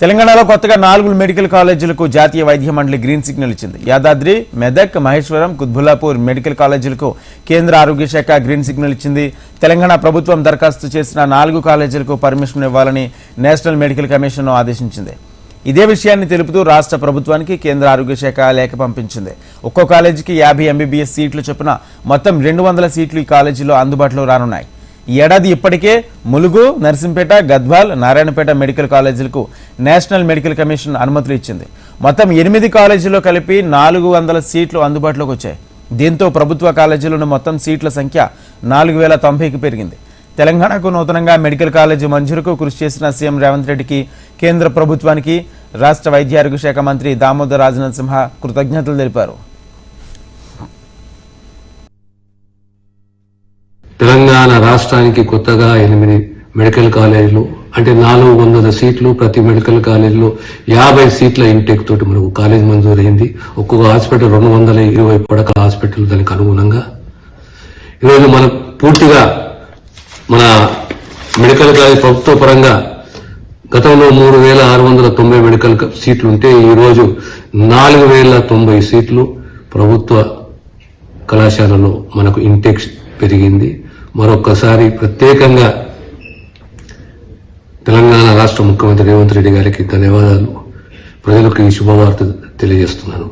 తెలంగాణలో కొత్తగా నాలుగు మెడికల్ కాలేజీలకు జాతీయ వైద్య మండలి గ్రీన్ సిగ్నల్ ఇచ్చింది. యాదాద్రి మెదక్ మహేశ్వరం కుద్బుల్లాపూర్ మెడికల్ కాలేజీలకు కేంద్ర ఆరోగ్య శాఖ గ్రీన్ సిగ్నల్ ఇచ్చింది. తెలంగాణ ప్రభుత్వం దరఖాస్తు చేసిన నాలుగు కాలేజీలకు పర్మిషన్ ఇవ్వాలని నేషనల్ మెడికల్ కమిషన్ ఆదేశించింది. ఇదే విషయాన్ని తెలుపుతూ రాష్ట్ర ప్రభుత్వానికి కేంద్ర ఆరోగ్య శాఖ లేఖ పంపించింది. ఒక్కో కాలేజీకి యాభై ఎంబీబీఎస్ సీట్లు చొప్పున మొత్తం రెండు వందల సీట్లు ఈ కాలేజీలో అందుబాటులో రానున్నాయి. ఈ ఏడాది ఇప్పటికే ములుగు నర్సింపేట గద్వాల్ నారాయణపేట మెడికల్ కాలేజీలకు నేషనల్ మెడికల్ కమిషన్ అనుమతులు ఇచ్చింది. మొత్తం ఎనిమిది కాలేజీల్లో కలిపి నాలుగు వందల సీట్లు అందుబాటులోకి వచ్చాయి. దీంతో ప్రభుత్వ కాలేజీలోని మొత్తం సీట్ల సంఖ్య నాలుగు వేల తొంభైకి పెరిగింది. తెలంగాణకు నూతనంగా మెడికల్ కాలేజీ మంజూరుకు కృషి చేసిన సీఎం రేవంత్ రెడ్డికి కేంద్ర ప్రభుత్వానికి రాష్ట్ర వైద్య ఆరోగ్య శాఖ మంత్రి దామోదర్ రాజనాథ్ సింహ కృతజ్ఞతలు తెలిపారు. తెలంగాణ రాష్ట్రానికి కొత్తగా ఎనిమిది మెడికల్ కాలేజీలు అంటే నాలుగు వందల సీట్లు ప్రతి మెడికల్ కాలేజీలో యాభై సీట్ల ఇంటెక్ తోటి మనకు కాలేజ్ మంజూరైంది ఒక్కొక్క హాస్పిటల్ రెండు వందల ఇరవై పడకల హాస్పిటల్ దానికి అనుగుణంగా. ఈరోజు మన పూర్తిగా మన మెడికల్ కాలేజ్ ప్రభుత్వ పరంగా గతంలో మూడు వేల ఆరు వందల తొంభై మెడికల్ సీట్లు ఉంటే ఈరోజు నాలుగు వేల తొంభై సీట్లు ప్రభుత్వ కళాశాలలో మనకు ఇంటెక్ పెరిగింది. మరొక్కసారి ప్రత్యేకంగా తెలంగాణ రాష్ట్ర ముఖ్యమంత్రి రేవంత్ రెడ్డి గారికి ధన్యవాదాలు. ప్రజలకు ఈ శుభవార్త తెలియజేస్తున్నాను.